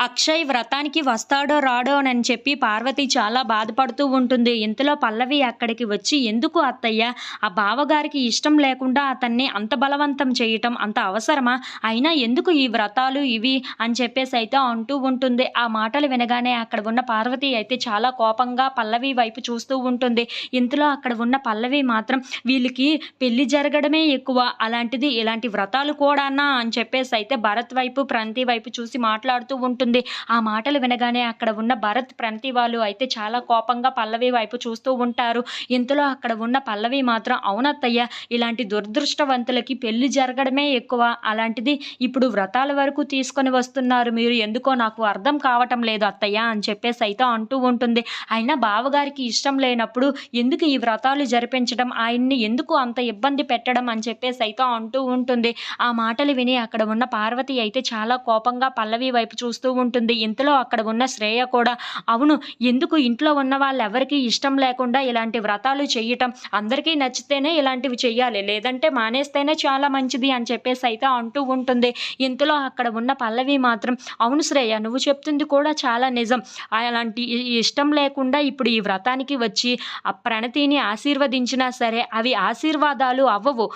అక్షయ్ వ్రతానికి వస్తాడో రాడో అని చెప్పి పార్వతి చాలా బాధపడుతూ ఉంటుంది. ఇంతలో పల్లవి అక్కడికి వచ్చి ఎందుకు అత్తయ్య? ఆ బావగారికి ఇష్టం లేకుండా అతన్ని అంత బలవంతం చేయటం అంత అవసరమా? అయినా ఎందుకు ఈ వ్రతాలు ఇవి? అని చెప్పేసి అయితే అంటూ ఉంటుంది. ఆ మాటలు వినగానే అక్కడ ఉన్న పార్వతి అయితే చాలా కోపంగా పల్లవి వైపు చూస్తూ ఉంటుంది. ఇంతలో అక్కడ ఉన్న పల్లవి మాత్రం వీళ్ళకి పెళ్ళి జరగడమే ఎక్కువ. అలాంటిది ఇలాంటి వ్రతాలు కూడానా? అని చెప్పేసి అయితే భరత్ వైపు ప్రంతి వైపు చూసి మాట్లాడుతూ ఉంటుంది. ఆ మాటలు వినగానే అక్కడ ఉన్న భరత్ ప్రంతి వాళ్ళు అయితే చాలా కోపంగా పల్లవి వైపు చూస్తూ ఉంటారు. ఇంతలో అక్కడ ఉన్న పల్లవి మాత్రం అవునత్తయ్య ఇలాంటి దురదృష్టవంతులకి పెళ్ళి జరగడమే ఎక్కువ. అలాంటిది ఇప్పుడు వ్రతాల వరకు తీసుకొని వస్తున్నారు. మీరు ఎందుకో నాకు అర్థం కావటం లేదు అత్తయ్య అని చెప్పేసి అయితే అంటూ ఉంటుంది. అయినా బావగారికి ఇష్టం లేనప్పుడు ఎందుకు ఈ వ్రతాలు జరిపించడం? ఆయన్ని ఎందుకు అంత ఇబ్బంది పెట్టడం? అని చెప్పేసి అయితే అంటూ ఉంటుంది. ఆ మాటలు విని అక్కడ ఉన్న పార్వతి అయితే చాలా కోపంగా పల్లవి వైపు చూస్తూ ఉంటుంది. ఇంతలో అక్కడ ఉన్న శ్రేయ కూడా అవును ఎందుకు ఇంట్లో ఉన్న వాళ్ళెవరికీ ఇష్టం లేకుండా ఇలాంటి వ్రతాలు చేయటం అందరికీ నచ్చితేనే ఇలాంటివి చేయాలి లేదంటే మానేస్తేనే చాలా మంచిది అని చెప్పేసి అయితే అంటూ ఉంటుంది. ఇంతలో అక్కడ ఉన్న పల్లవి మాత్రం అవును శ్రేయ నువ్వు చెప్తుంది కూడా చాలా నిజం. అలాంటి ఇష్టం లేకుండా ఇప్పుడు ఈ వ్రతానికి వచ్చి ఆ ప్రణతిని ఆశీర్వదించినా సరే అవి ఆశీర్వాదాలు అవ్వవు.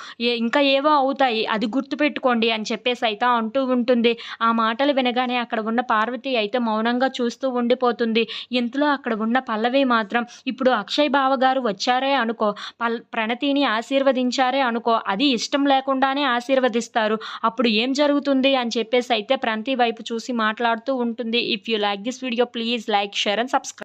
ఇంకా ఏవో అవుతాయి. అది గుర్తుపెట్టుకోండి అని చెప్పేసి అయితే అంటూ ఉంటుంది. ఆ మాటలు వినగానే అక్కడ ఉన్న పార్వతి అయితే మౌనంగా చూస్తూ ఉండిపోతుంది. ఇంతలో అక్కడ ఉన్న పల్లవి మాత్రం ఇప్పుడు అక్షయ్ బావ గారు వచ్చారే అనుకో పల్ ప్రణతిని ఆశీర్వదించారే అనుకో అది ఇష్టం లేకుండానే ఆశీర్వదిస్తారు. అప్పుడు ఏం జరుగుతుంది? అని చెప్పేసి అయితే ప్రణతి వైపు చూసి మాట్లాడుతూ ఉంటుంది. If you like this video please like share and subscribe